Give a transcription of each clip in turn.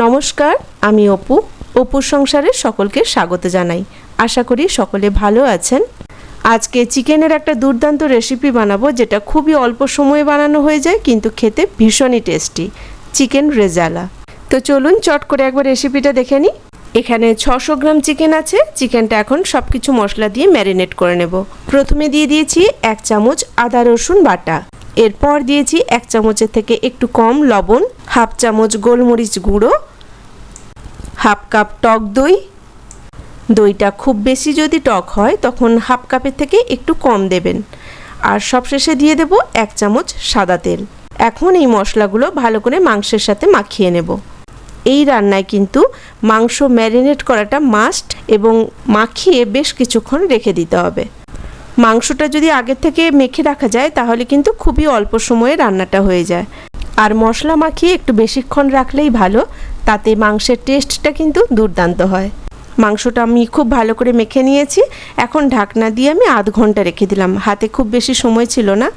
নমস্কার, আমি অপু। অপুর সংসারে সকলকে স্বাগত জানাই। আশা করি সকলে ভালো আছেন। আজকে চিকেনের একটা দুর্দান্ত রেসিপি বানাবো, যেটা খুবই অল্প সময়ে বানানো হয়ে যায়, কিন্তু খেতে ভীষণই টেস্টি চিকেন রেজালা। তো চলুন চট করে একবার রেসিপিটা দেখে নিই। এখানে ছশো গ্রাম চিকেন আছে। চিকেনটা এখন সব কিছু মশলা দিয়ে ম্যারিনেট করে নেব। প্রথমে দিয়ে দিয়েছি এক চামচ আদা রসুন বাটা। এরপর দিয়েছি এক চামচের থেকে একটু কম লবণ, হাফ চামচ গোলমরিচ গুঁড়ো, হাফ কাপ টক দই। দইটা খুব বেশি যদি টক হয়, তখন হাফ কাপের থেকে একটু কম দেবেন। আর সবশেষে দিয়ে দেব এক চামচ সাদা তেল। এখন এই মশলাগুলো ভালো করে মাংসের সাথে মাখিয়ে নেব। এই রান্নায় কিন্তু মাংস ম্যারিনেট করাটা মাস্ট এবং মাখিয়ে বেশ কিছুক্ষণ রেখে দিতে হবে। মাংসটা যদি আগের থেকে মেখে রাখা যায়, তাহলে কিন্তু খুবই অল্প সময়ে রান্নাটা হয়ে যায়। আর মশলা মাখিয়ে একটু বেশিক্ষণ রাখলেই ভালো, তাতে মাংসের টেস্টটা কিন্তু দুর্দান্ত হয়। মাংসটা আমি খুব ভালো করে মেখে নিয়েছি, এখন ঢাকনা দিয়ে আমি আধ ঘণ্টা রেখে দিলাম। হাতে খুব বেশি সময় ছিল না।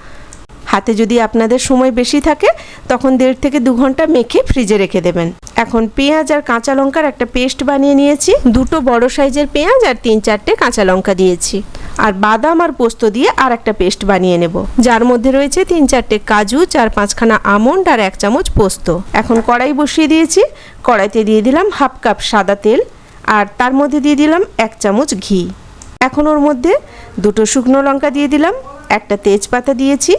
হাতে যদি আপনাদের সময় বেশি থাকে, তখন দেড় থেকে দু ঘণ্টা মেখে ফ্রিজে রেখে দেবেন। এখন পেঁয়াজ আর কাঁচা লঙ্কার একটা পেস্ট বানিয়ে নিয়েছি। দুটো বড় সাইজের পেঁয়াজ আর তিন চারটে কাঁচা লঙ্কা দিয়েছি। আর বাদাম আর পোস্ত দিয়ে আর একটা পেস্ট বানিয়ে নেব। যার মধ্যে রয়েছে তিন চারটে কাজু, চার পাঁচখানা আমন্ড আর এক চামচ পোস্ত। এখন কড়াই বসিয়ে দিয়েছি। কড়াইতে দিয়ে দিলাম হাফ কাপ সাদা তেল আর তার মধ্যে দিয়ে দিলাম এক চামচ ঘি। এখন ওর মধ্যে দুটো শুকনো লঙ্কা দিয়ে দিলাম, একটা তেজপাতা দিয়েছি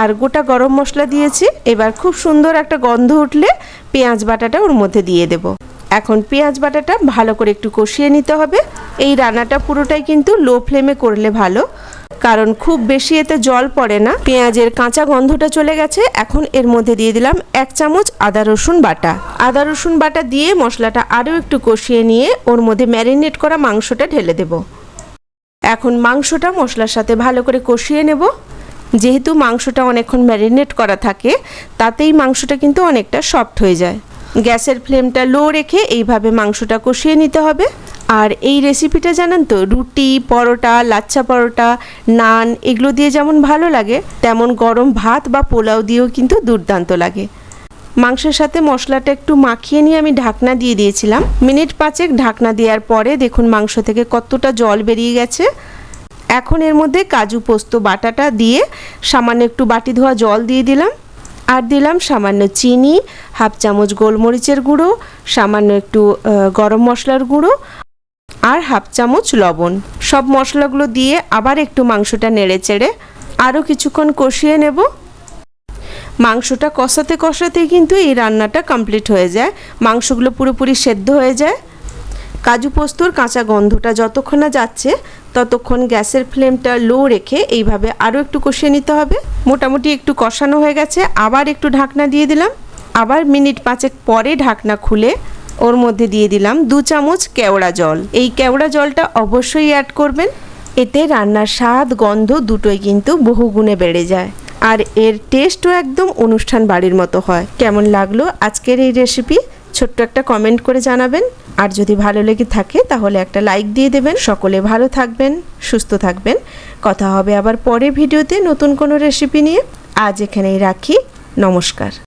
আর গোটা গরম মশলা দিয়েছি। এবার খুব সুন্দর একটা গন্ধ উঠলে পেঁয়াজ বাটাটা ওর মধ্যে দিয়ে দেব। এখন পেঁয়াজ বাটাটা ভালো করে একটু কষিয়ে নিতে হবে। এই রান্নাটা পুরোটাই কিন্তু লো ফ্লেমে করলে ভালো, কারণ খুব বেশি এতে জল পড়ে না। পেঁয়াজের কাঁচা গন্ধটা চলে গেছে, এখন এর মধ্যে দিয়ে দিলাম এক চামচ আদা রসুন বাটা। আদা রসুন বাটা দিয়ে মশলাটা আরও একটু কষিয়ে নিয়ে ওর মধ্যে ম্যারিনেট করা মাংসটা ঢেলে দেব। এখন মাংসটা মশলার সাথে ভালো করে কষিয়ে নেব। যেহেতু মাংসটা অনেকক্ষণ ম্যারিনেট করা থাকে, তাতেই মাংসটা কিন্তু অনেকটা সফট হয়ে যায়। গ্যাসের ফ্লেমটা লো রেখে এইভাবে মাংসটা কষিয়ে নিতে হবে। আর এই রেসিপিটা জানেন তো, রুটি, পরোটা, লাচ্ছা পরোটা, নান, এগুলো দিয়ে যেমন ভালো লাগে, তেমন গরম ভাত বা পোলাও দিয়েও কিন্তু দুর্দান্ত লাগে। মাংসের সাথে মশলাটা একটু মাখিয়ে নিয়ে আমি ঢাকনা দিয়ে দিয়েছিলাম। মিনিট পাঁচেক ঢাকনা দেওয়ার পরে দেখুন মাংস থেকে কতটা জল বেরিয়ে গেছে। এখন এর মধ্যে কাজু পোস্ত বাটাটা দিয়ে সামান্য একটু বাটি ধোয়া জল দিয়ে দিলাম। আর দিলাম সামান্য চিনি, হাফ চামচ গোলমরিচের গুঁড়ো, সামান্য একটু গরম মশলার গুঁড়ো আর হাফ চামচ লবণ। সব মশলাগুলো দিয়ে আবার একটু মাংসটা নেড়ে চেড়ে আরও কিছুক্ষণ কষিয়ে নেব। মাংসটা কষাতে কষাতেই কিন্তু এই রান্নাটা কমপ্লিট হয়ে যায়। মাংসগুলো পুরোপুরি সেদ্ধ হয়ে যায়। কাজু পোস্তর কাঁচা গন্ধটা যতক্ষণ না যাচ্ছে ততক্ষণ গ্যাসের ফ্লেমটা লো রেখে এইভাবে আরও একটু কষিয়ে নিতে হবে। মোটামুটি একটু কষানো হয়ে গেছে, আবার একটু ঢাকনা দিয়ে দিলাম। আবার মিনিট পাঁচেক পরে ঢাকনা খুলে ওর মধ্যে দিয়ে দিলাম দু চামচ কেওড়া জল। এই কেওড়া জলটা অবশ্যই অ্যাড করবেন, এতে রান্নার স্বাদ, গন্ধ দুটোই কিন্তু বহুগুণে বেড়ে যায়। আর এর টেস্টও একদম অনুষ্ঠান বাড়ির মতো হয়। কেমন লাগল আজকের এই রেসিপি ছোট্ট একটা কমেন্ট করে জানাবেন। আর যদি ভালো লেগে থাকে, তাহলে একটা লাইক দিয়ে দেবেন। সকলে ভালো থাকবেন, সুস্থ থাকবেন। কথা হবে আবার পরের ভিডিওতে নতুন কোনো রেসিপি নিয়ে। আজ এখানেই রাখি। নমস্কার।